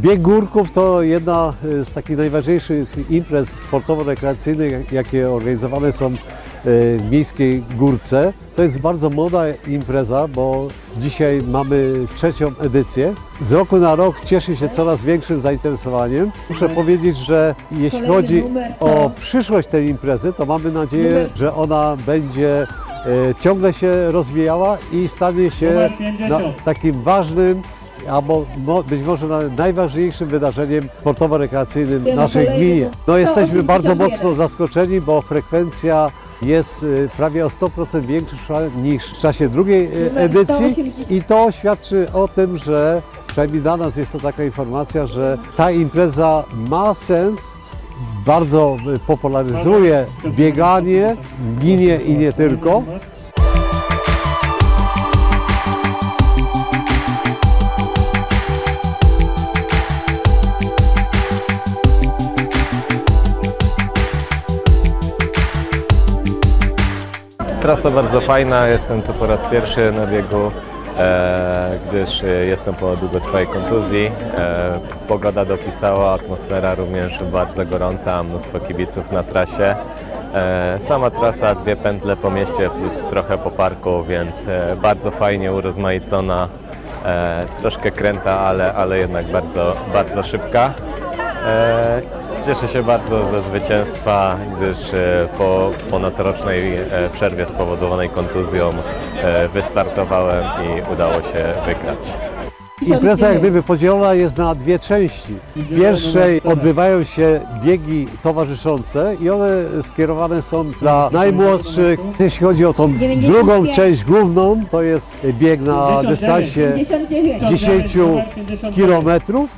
Bieg górków to jedna y, z takich najważniejszych imprez sportowo-rekreacyjnych, jakie organizowane są y, w Miejskiej Górce. To jest bardzo młoda impreza, bo dzisiaj mamy trzecią edycję. Z roku na rok cieszy się coraz większym zainteresowaniem. Muszę powiedzieć, że jeśli chodzi o przyszłość tej imprezy, to mamy nadzieję, że ona będzie e, ciągle się rozwijała i stanie się Numer na, 50. takim ważnym, albo być może na, najważniejszym wydarzeniem sportowo-rekreacyjnym naszej gminie. No jesteśmy 181. bardzo mocno zaskoczeni, bo frekwencja jest y, prawie o 100% większa niż w czasie drugiej y, edycji 180. i to świadczy o tym, że przynajmniej dla nas jest to taka informacja, że ta impreza ma sens, bardzo popularyzuje bieganie w gminie i nie tylko. Trasa bardzo fajna, jestem tu po raz pierwszy na biegu, e, gdyż e, jestem po długotrwałej kontuzji. E, pogoda dopisała, atmosfera również bardzo gorąca, mnóstwo kibiców na trasie. E, sama trasa, dwie pętle po mieście plus trochę po parku, więc e, bardzo fajnie urozmaicona, e, troszkę kręta, ale, ale jednak bardzo, bardzo szybka. E, Cieszę się bardzo ze zwycięstwa, gdyż e, po ponadrocznej e, przerwie spowodowanej kontuzją e, wystartowałem i udało się wygrać. Impreza jak gdyby podzielona jest na dwie części. W pierwszej odbywają się biegi towarzyszące i one skierowane są dla najmłodszych. Jeśli chodzi o tą 95. drugą część główną, to jest bieg na 59. dystansie 59. 10 kilometrów.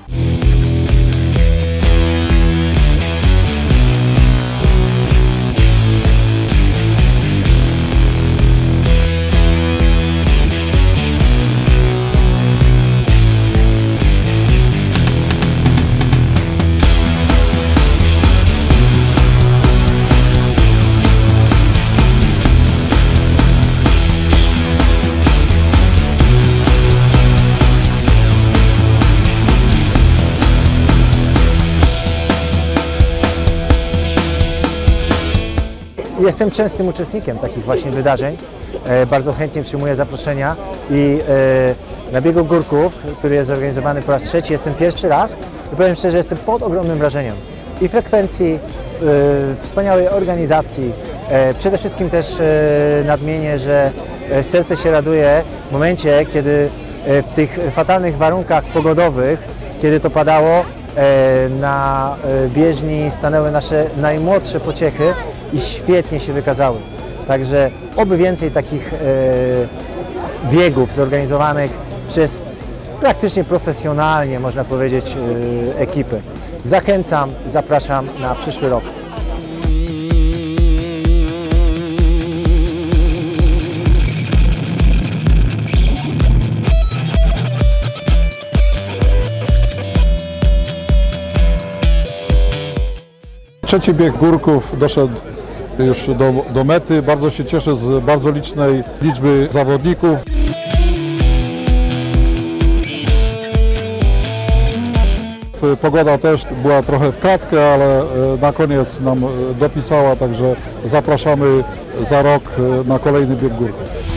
Jestem częstym uczestnikiem takich właśnie wydarzeń. E, Bardzo chętnie przyjmuję zaproszenia i e, na biegu górków, który jest zorganizowany po raz trzeci, jestem pierwszy raz i powiem szczerze, jestem pod ogromnym wrażeniem i frekwencji, e, wspaniałej organizacji. Przede wszystkim też nadmienię, że serce się raduje w momencie, kiedy w tych fatalnych warunkach pogodowych, kiedy to padało, na e, bieżni stanęły nasze najmłodsze pociechy i świetnie się wykazały. Także oby więcej takich e, biegów zorganizowanych przez praktycznie profesjonalnie, można powiedzieć, e, ekipy. Zachęcam, zapraszam na przyszły rok. Trzeci bieg górków doszedł już do, do mety. Bardzo się cieszę z bardzo licznej liczby zawodników. Pogoda też była trochę w kratkę, ale e, na koniec nam e, dopisała, także zapraszamy za rok e, na kolejny bieg górków.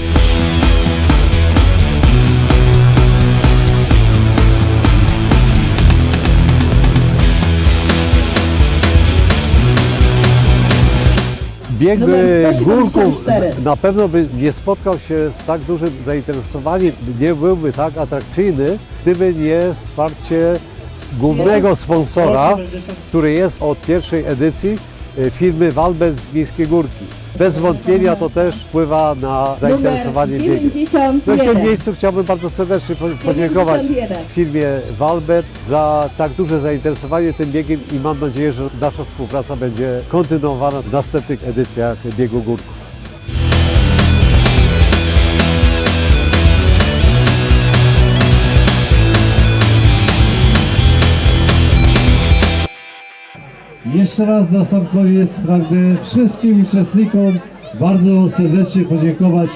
Bieg Numer e, górków 174. na pewno by nie spotkał się z tak dużym zainteresowaniem, nie byłby tak atrakcyjny, gdyby nie wsparcie głównego sponsora, który jest od pierwszej edycji firmy Walbet z Miejskiej Górki. Bez wątpienia to też wpływa na zainteresowanie biegiem. No w tym 91. miejscu chciałbym bardzo serdecznie po- podziękować 91. firmie Walbert za tak duże zainteresowanie tym biegiem i mam nadzieję, że nasza współpraca będzie kontynuowana w następnych edycjach biegu górków. Jeszcze raz na sam koniec pragnę wszystkim uczestnikom bardzo serdecznie podziękować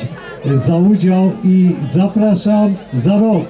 za udział i zapraszam za rok